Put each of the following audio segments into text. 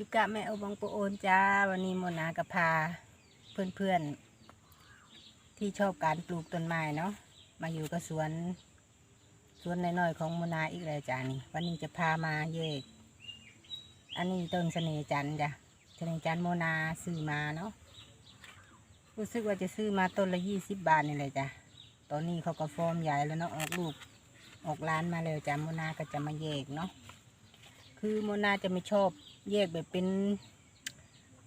จุกะแม่อบองโปโอนจ้า วันนี้โมนากะพา เพื่อนๆ ที่ชอบการปลูกต้นไม้เนาะมาอยู่กับสวน สวนน้อยๆของโมนาอีกแล้วจ้านี่วันนี้จะพามาเยก อันนี้ต้นเสน่จันจ้ะเสน่จันโมนาซื้อมาเนาะรู้สึกว่าจะซื้อมาต้นละยี่สิบบาทนี่เลยจ้ะตอนนี้เขาก็ฟอร์มใหญ่แล้วเนาะออกลูกออกล้านมาแล้วจ้ะโมนาก็จะมาแยกเนาะคือโมนาจะไม่ชอบ แยกแบบเป็น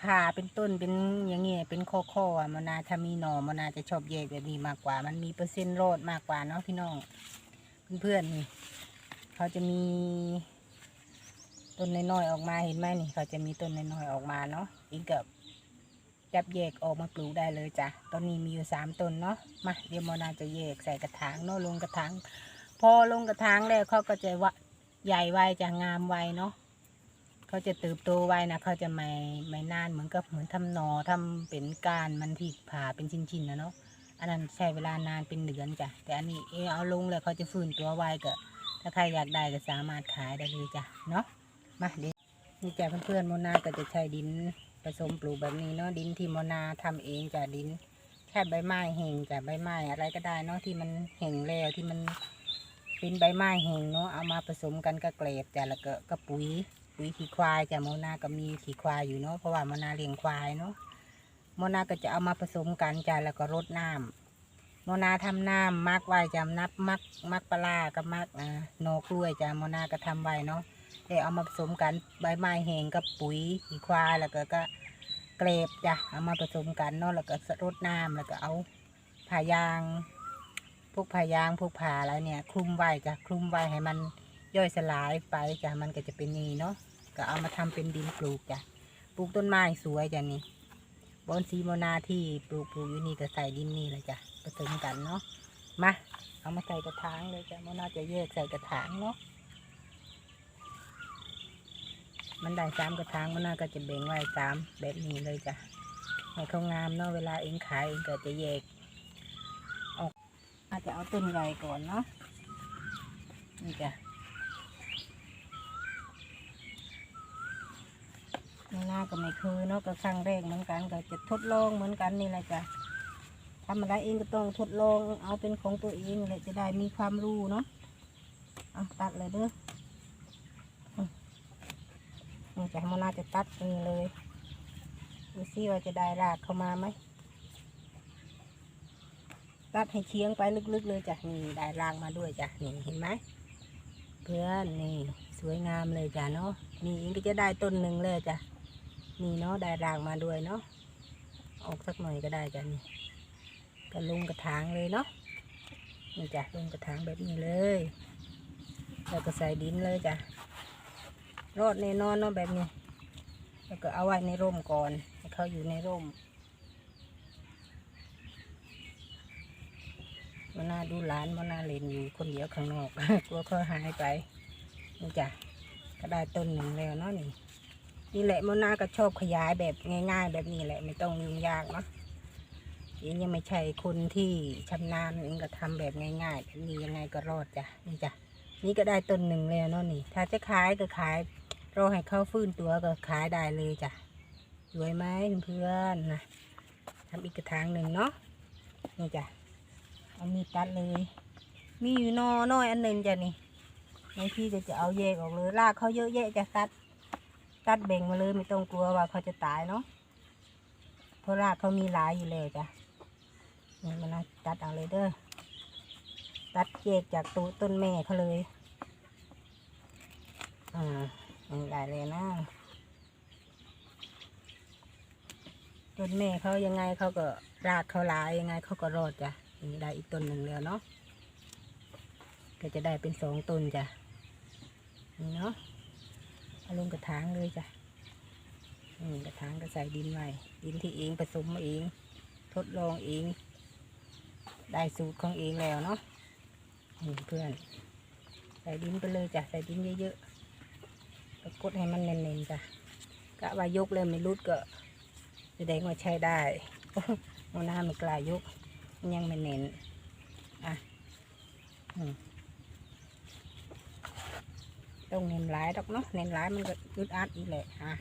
ผ่าเป็นต้นเป็นอย่างเงี้ยเป็นข้อข้อๆอะมะนาถ้ามีหน่อมะนาจะชอบแยกแบบนี้มากกว่า มันมีเปอร์เซ็นต์รอดมากกว่าเนาะพี่น้องเพื่อนๆนี่เขาจะมีต้นน้อยๆออกมาเห็นไหมนี่ เขาจะมีต้นน้อยๆออกมาเนาะอีกกับจับแยกออกมาปลูกได้เลยจ้ะตอนนี้มีอยู่สามต้นเนาะมาเดี๋ยวมะนาจะแยกใส่กระถางเนาะลงกระถางพอลงกระถางแล้วเขาก็จะวะใหญ่ไวจะงามไวเนาะ เขาจะเติบโตไวนะเขาจะไม่ไม่นานเหมือนกับเหมือนทำหนอทำเป็นกานมันที่ผ่าเป็นชิ้นๆนะเนาะอันนั้นใช้เวลานานเป็นเดือนจ้ะแต่อันนี้เออเอาลงแล้วเขาจะฟื้นตัวไวก็ถ้าใครอยากได้ก็สามารถขายได้เลยจ้ะเนาะมาเดี๋ยวนี่จ้ะเพื่อนๆโมนาก็จะใช้ดินผสมปลูกแบบนี้เนาะดินที่โมนาทำเองจ้ะดินแค่ใบไม้แห้งจ้ะใบไม้อะไรก็ได้เนาะที่มันแห้งแล้วที่มันเป็นใบไม้แห้งเนาะเอามาผสมกันกับเกล็ดจ้ะแล้วก็กับปุ๋ย ปุ๋ยขี้ควายจ้ะโมนาก็มีขี้ควายอยู่เนาะเพราะว่าโมนาเลี้ยงควายเนาะโมนาก็จะเอามาผสมกันจ้ะแล้วก็รดน้ำโมนาทำน้ำมักไว้จ้ะนับมักมักปลากับมักอ่านอกล้วยจ้ะโมนาก็ทำไว้เนาะแต่เอามาผสมกันใบไม้แห้งกับปุ๋ยขี้ควายแล้วก็ก็เกลบจ้ะเอามาผสมกันเนาะแล้วก็รดน้ำแล้วก็เอาผ่ายางพวกผ่ายางพวกผ่าอะไรเนี่ยคลุมไว้จ้ะคลุมไว้ให้มัน ย่อยสลายไปจ้ะมันก็จะเป็นนี่เนาะก็เอามาทำเป็นดินปลูกจ้ะปลูกต้นไม้สวยจ้ะนี่บอนซีโมนาที่ปลูกปลูกอยู่นี่ก็ใส่ดินนี่เลยจ้ะผสมกันเนาะมาเอามาใส่กระถางเลยจ้ะโมนาจะแยกใส่กระถางเนาะมันได้สามกระถางโมนาก็จะแบ่งไว้สามแบบนี้เลยจ้ะให้เขางามเนาะเวลาเองขายเองก็จะแยกออกอาจจะเอาต้นใหญ่ก่อนเนาะนี่จ้ะ ไม่น่าก็ไม่เคยเนาะก็ครั้งแรกเหมือนกันก็จะทดลองเหมือนกันนี่แหละจ้ะทำอะไรเองก็ต้องทดลองเอาเป็นของตัวเองแหละจะได้มีความรู้เนาะเอาตัดเลยเด้อนี่จะมันน่าจะตัดนี่เลยดูซิว่าจะได้รากเข้ามาไหมตัดให้เชียงไปลึกๆเลยจ้ะนี่ได้รากมาด้วยจ้ะนี่เห็นไหมเพื่อนนี่สวยงามเลยจ้ะเนาะนี่เองก็จะได้ต้นหนึ่งเลยจ้ะ นี่เนาะได้รางมาด้วยเนาะออกสักหน่อยก็ได้จ้ะนี่ก็ลงกระถางเลยเนาะนี่จ้ะลงกระถางแบบนี้เลยแล้วก็ใส่ดินเลยจ้ะรอดแน่นอนเนาะแบบนี้ แล้วก็เอาไว้ในร่มก่อนให้เขาอยู่ในร่มมันน่าดูหลานมันน่าเล่นอยู่คนเดียวข้างนอกกลัวเขาหายไปนี่จ้ะก็ได้ต้นหนึ่งแล้วเนาะนี่ นี่แหละโมนาก็ชอบขยายแบบง่าย ๆ แบบนี้แหละไม่ต้องยุ่งยากเนาะเองยังไม่ใช่คนที่ชำนาญเองก็ทำแบบง่ายๆแบบนี้ยังไงก็รอดจ้ะนี่จ้ะนี่ก็ได้ต้นหนึ่งแล้วเนาะนี่ ถ้าจะขายก็ขายรอให้เขาฟื้นตัวก็ขายได้เลยจ้ะสวยไหมเพื่อนนะทำอีกกระถางหนึ่งเนาะนี่จ้ะเอามีดตัดเลย มีอยู่นอน้อยอันหนึ่งจ้ะนี่บางทีจะจะเอาแยกออกเลยรากเขาเยอะแยะจะตัด ตัดแบ่งมาเลยไม่ต้องกลัวว่าเขาจะตายเนาะเพราะรากเขามีหลายอยู่เลยจ้ะนี่มันนะตัดเอาเลยเด้อตัดแยกจากตัวต้นแม่เขาเลยอ่าได้เลยนะต้นแม่เขายังไงเขาก็รากเขาหลายยังไงเขาก็รอดจ้ะนี่ได้อีกต้นหนึ่งแล้วเนาะก็จะได้เป็นสองต้นจ้ะนี่เนาะ เอาลงกระถางเลยจ้ะกระถางก็ใส่ดินไว้ดินที่เองผสมมาเอง ทดลองเอง ได้สูตรของเองแล้วเนาะเพื่อน ใส่ดินไปเลยจ้ะ ใส่ดินเยอะๆแล้วกดให้มันเน้นๆจ้ะกะว่ายกเลยไม่รุดก็แสดงว่าใช้ได้โมน้าไม่กล้ายก ยังไม่เน้นอะอืม ต้องเน้นหลายดอกเนาะเน้นหลายมันก็อึดอัดอีกแหละอะ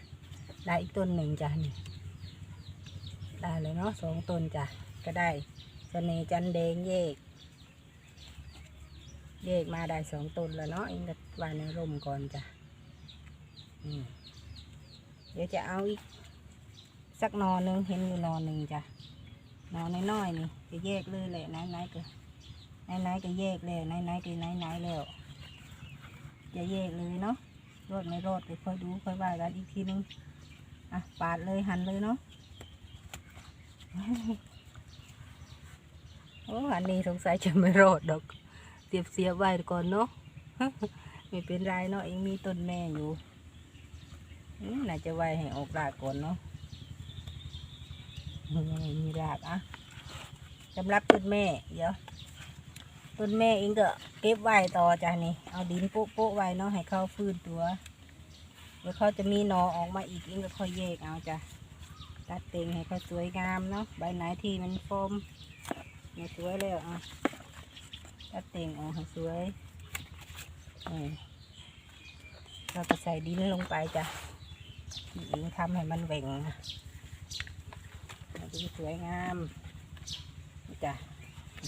ได้อีกต้นหนึ่งจ้ะนี่ได้เลยเนาะสองต้นจ้ะก็ได้เสน่จันแดงเยก เยกมาได้สองต้นแล้วเนาะเองก็วางในร่มก่อนจ้ะเดี๋ยวจะเอาอีกสักนอหนึ่งเห็นอยู่นอหนึ่งจ้ะนอน้อยๆนี่จะแยกเลยแหละไหนๆก็ไหนๆก็แยกเลยไหนๆก็ไหนๆแล้ว จะแยกเลยเนาะรอดไม่รอดก็ค่อยดูค่อยว่ากันอีกทีนึงอะปาดเลยหั่นเลยเนาะโอ้อันนี้สงสัยจะไม่รอดดอกเสียบเสียบไว้ก่อนเนาะไม่เป็นไรเนาะเองมีต้นแม่อยู่น่าจะไว้ให้ออกรากก่อนเนาะยังไม่มีรากอะสำหรับต้นแม่ เดี๋ยว ต้นแม่เองก็เก็บไว้ต่อจ้ะนี่ เอาดินโป๊ะโป๊ะไว้เนาะให้เขาฟื้นตัว เดี๋ยวเขาจะมีหนอออกมาอีกเองก็ค่อยแยกเอาจ้ะตัดเต็งให้เขาสวยงามเนาะ ใบไหนที่มันฟมไม่สวยแล้วอะตัดเต็งออกให้สวยเราก็ใส่ดินลงไปจ้ะที่เองทำให้มันแหว่งมันจะสวยงามจ้ะ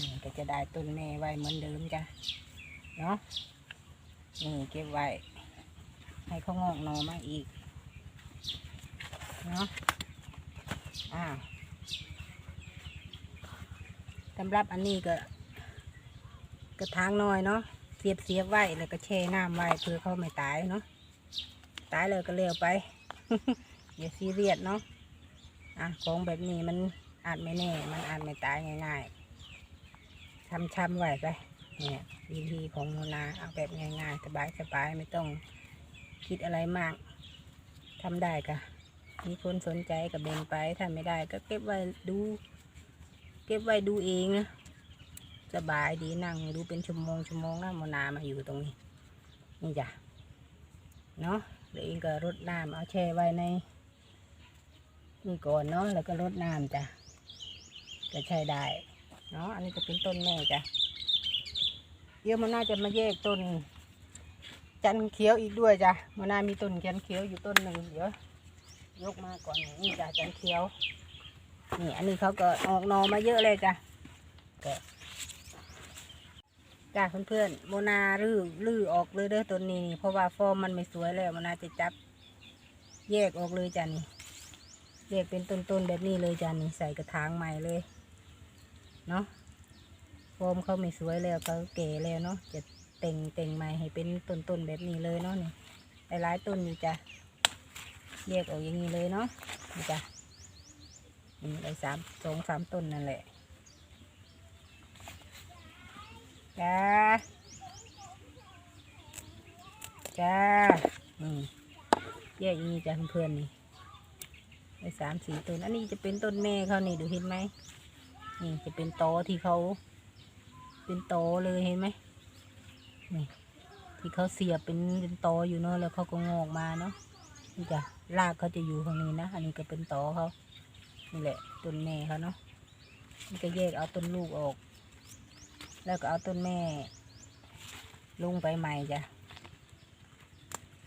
นี่ก็จะได้ต้นแม่ไว้เหมือนเดิมจ้ะเนาะนี่เก็บไว้ ให้เขางอกหนอมาอีกเนาะอ้าวสำหรับอันนี้ก็กระถางน้อยเนาะเสียบเสียบไว้แล้วก็แช่น้ำไว้เพื่อเขาไม่ตายเนาะตายเลยก็เร็วไปอย่าซีเรียสเนาะอะของแบบนี้มันอาจไม่แน่ มันอาจไม่ตายง่ายๆ ช้ำๆไว้ไปเนี่ยวิธีของโมนาเอาแบบง่ายๆสบายๆไม่ต้องคิดอะไรมากทำได้กะมีคนสนใจกับเบนไปถ้าไม่ได้ก็เก็บไว้ดู เก็บไว้ดูเองนะสบายดีนั่งดูเป็นชั่วโมงชั่วโมงนะโมนามาอยู่ตรงนี้ นี่จ้ะเนาะเดี๋ยวเองก็รดน้ำเอาแช่ไว้ในนี่ก่อนเนาะแล้วก็รดน้ำจ้ะก็ใช้ได้ เนาะอันนี้จะเป็นต้นแม่จ้ะเดี๋ยวมันน่าจะมาแยกต้น จันเขียวอีกด้วยจ้ะมันน่ามีต้นจันเขียวอยู่ต้นหนึ่งเดี๋ยวยกมาก่อนนี่จ้ะจันเขียวนี่อันนี้เขาก็ออกนอมาเยอะเลยจ้ะก็จ้ะเพื่อนๆโมนาลื้อลื้อออกเลยเด้อต้นนี้เพราะว่าฟอร์มมันไม่สวยแล้วโมนาจะจับ แยกออกเลยจ้ะนี่แยกเป็นต้นๆแบบนี้เลยจ้ะนี่ใส่กระถางใหม่เลย เนาะโฟมเขาไม่สวยแล้วเขาเก๋แล้วเนาะจะเต่งเต่งใหม่ให้เป็นต้นๆแบบนี้เลยเนาะนี่หลายๆต้นนี่จ้ะแยกออกอย่างนี้เลยเนาะนี่จ้ะนี่ได้สามสองสามต้นนั่นแหละจ้าจ้านี่แยกอย่างนี้จ้ะเพื่อนๆนี่ได้สามสี่ต้นอันนี้จะเป็นต้นแม่เขานี่ดูเห็นไหม นี่จะเป็นโตที่เขา เป็นโตเลยเห็นไหมนี่ที่เขาเสียบเป็นเป็นโตอยู่เนาะแล้วเขาก็งอกมาเนาะนี่จ้ะรากเขาจะอยู่ตรงนี้นะ อันนี้ก็เป็นโตเขานี่แหละต้นแม่เขาเนาะนี่ก็แยกเอาต้นลูกออก แล้วก็เอาต้นแม่ ลงไปใหม่จ้ะ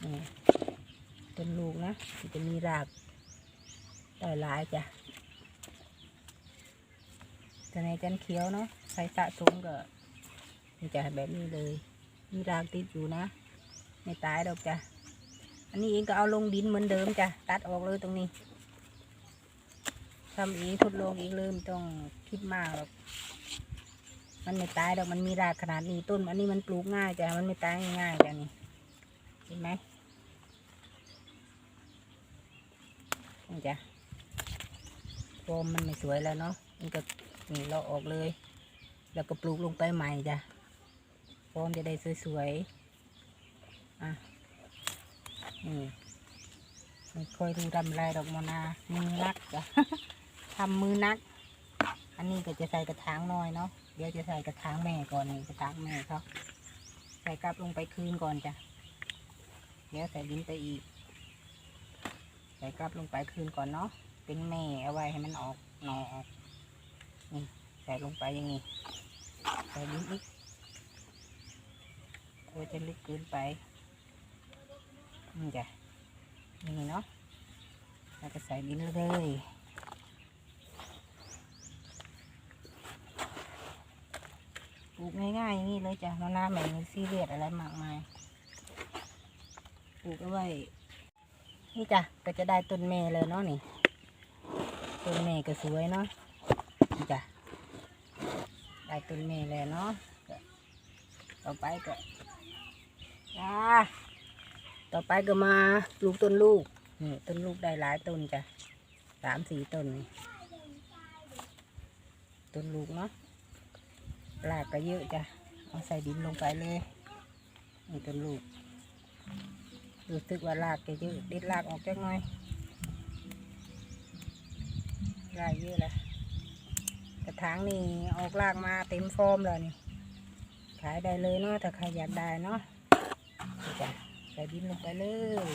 นี่ต้นลูกนะจะมีรากได้หลายจ้ะ แต่ในจันเขียวเนาะใครสะสมก็มันจะแบบนี้เลย มีรากติดอยู่นะไม่ตายดอกจ้ะอันนี้เองก็เอาลงดินเหมือนเดิมจ้ะตัดออกเลยตรงนี้ทำเองทดลองเองเลยไม่ต้องคิดมากหรอกมันไม่ตายดอกมันมีรากขนาดนี้ต้น อันนี้มันปลูกง่ายจ้ะมันไม่ตายง่ายจ้ะนี่เห็นไหมนี่จ้ะโฟมมันไม่สวยแล้วเนาะมันก็ นี่เราออกเลย แล้วก็ปลูกลงไปใหม่จ้ะโฟมจะได้สวยๆ อะ นี่ไม่ค่อยดูทำไรดอกมะนา มือนักจ้ะทำมือนัก อันนี้ก็จะใส่กระถางน้อยเนาะ เดี๋ยวจะใส่กระถางแม่ก่อนนี่กระถางแม่เขาใส่กลับลงไปคืนก่อนจ้ะ เดี๋ยวใส่ดินไปอีก ใส่กลับลงไปคืนก่อนเนาะ เป็นแม่เอาไว้ให้มันออกหนอออก นี่ใส่ลงไปอย่างนี้ใส่ดินอีกกลัวจะลึกเกินไปนี่จ้ะนี่เนาะแล้วก็ใส่ดินเลยปลูกง่ายๆอย่างนี้เลยจ้ะมะนาวไม่มีซีเรียสอะไรมากมายปลูกเอาไว้นี่จ้ะก็จะได้ต้นเมเลยเนาะนี่ต้นเมก็สวยเนาะ จ้ะได้ต้นเมเลยเนาะต่อไปก็จ้าต่อไปก็มาปลูกต้นลูกนี่ต้นลูกได้หลายต้นจ้ะสามสี่ต้นต้นลูกเนาะรากก็เยอะจ้ะเอาใส่ดินลงไปเลยนี่ต้นลูกรู้สึกว่ารากจะเยอะเด็ดรากออกจักหน่อยรากเยอะแล้ว กระถางนี่ออกรากมาเต็มฟอร์มแล้วนี่ ขายได้เลยเนาะถ้าใครอยากได้เนาะจ้ะใส่ดินลงไปเลย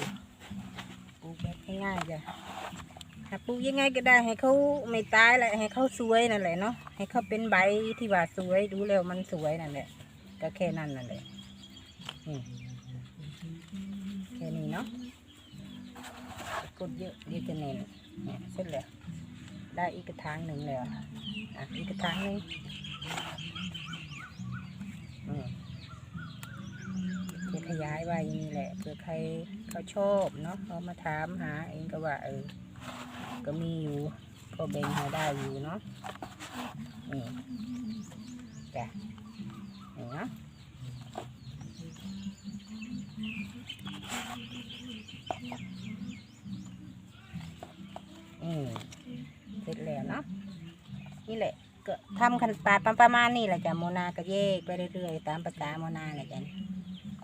ปลูกแบบง่ายๆจ้ะหากปลูกยังไงก็ได้ให้เขาไม่ตายแหละให้เขาสวยนั่นแหละเนาะให้เขาเป็นใบที่ว่าสวยดูแล้วมันสวยนั่นแหละก็แค่นั้นนั่นแหละแค่นี้เนาะกดเยอะเดี๋ยวจะเน้นเนี่ยเสร็จแล้ว ได้อีกกระถางหนึ่งแล้วอะอีกกระถางหนึ่งอืมจะขยายไว้อย่างนี้แหละเผื่อใครเขาชอบเนาะเขามาถามหาเองก็ว่าเออ ก็มีอยู่ก็เบ่งให้ได้อยู่เนาะนี่จ้ะนี่เนาะอืม เสร็จแล้วเนาะนี่แหละก็ทำขั้นตอนประมาณนี้แหละจ้ะโมนาก็แยกไปเรื่อยๆตามภาษาโมนาแหละจ้ะ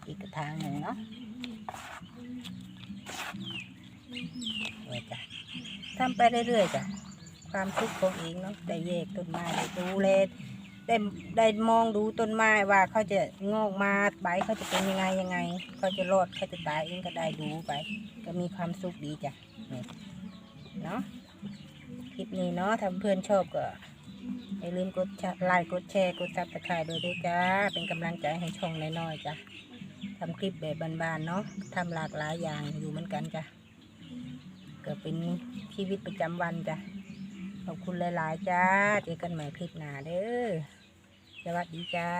อีกทางหนึ่งเนาะเนี่ยจ้ะทำไปเรื่อยๆจ้ะความทุกข์ของเองเนาะได้แยกต้นไม้ได้ดูแลได้ได้มองดูต้นไม้ว่าเขาจะงอกมาใบเขาจะเป็นยังไงยังไงเขาจะรอดเขาจะตายเองก็ได้ดูไป ก็มีความสุขดีจ้ะเนาะ คลิปนี้เนาะถ้าเพื่อนชอบก็อย่าลืมกดไลค์กดแชร์กดซับสไครต์ด้วยด้วยจ้า เป็นกำลังใจให้ช่องน้อยๆจ้ะทำคลิปแบบบานๆเนาะทำหลากหลายอย่างอยู่เหมือนกันจ้ะก็เป็นชีวิตประจำวันจ้ะขอบคุณหลายๆจ้าเจอกันใหม่คลิปหน้าเด้อสวัสดีจ้า